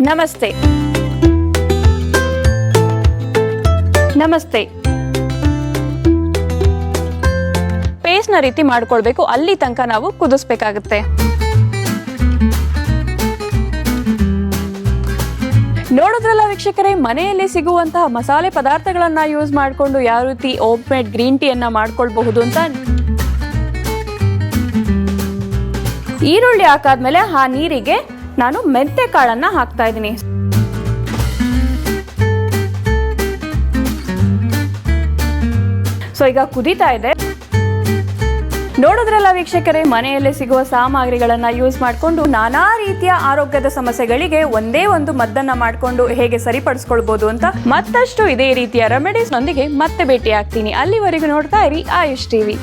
ನಮಸ್ತೆ. ನಮಸ್ತೆ. ಪೇಸ್ಟ್ನ ರೀತಿ ಮಾಡ್ಕೊಳ್ಬೇಕು, ಅಲ್ಲಿ ತನಕ ನಾವು ಕುದಿಸ್ಬೇಕಾಗುತ್ತೆ. ನೋಡಿದ್ರಲ್ಲ ವೀಕ್ಷಕರೇ, ಮನೆಯಲ್ಲಿ ಸಿಗುವಂತಹ ಮಸಾಲೆ ಪದಾರ್ಥಗಳನ್ನ ಯೂಸ್ ಮಾಡಿಕೊಂಡು ಯಾವ ರೀತಿ ಓಮ್ ಮೇಡ್ ಗ್ರೀನ್ ಟೀಯನ್ನ ಮಾಡ್ಕೊಳ್ಬಹುದು ಅಂತ ಈರುಳ್ಳಿ ಹಾಕಾದ್ಮೇಲೆ ಆ ನೀರಿಗೆ ನಾನು ಮೆಂತೆ ಕಾಳನ್ನ ಹಾಕ್ತಾ ಇದ್ದೀನಿ. ಸೊ ಈಗ ಕುದೀತಾ ಇದೆ. ನೋಡಿದ್ರಲ್ಲ ವೀಕ್ಷಕರೇ, ಮನೆಯಲ್ಲೇ ಸಿಗುವ ಸಾಮಗ್ರಿಗಳನ್ನ ಯೂಸ್ ಮಾಡಿಕೊಂಡು ನಾನಾ ರೀತಿಯ ಆರೋಗ್ಯದ ಸಮಸ್ಯೆಗಳಿಗೆ ಒಂದೇ ಒಂದು ಮದ್ದನ್ನ ಮಾಡಿಕೊಂಡು ಹೇಗೆ ಸರಿಪಡಿಸ್ಕೊಳ್ಬಹುದು ಅಂತ ಮತ್ತಷ್ಟು ಇದೇ ರೀತಿಯ ರೆಮಿಡೀಸ್ ನೊಂದಿಗೆ ಮತ್ತೆ ಭೇಟಿ ಆಗ್ತೀನಿ ಅಲ್ಲಿವರೆಗೂ ನೋಡ್ತಾ ಇರಿ ಆಯುಷ್ ಟಿವಿ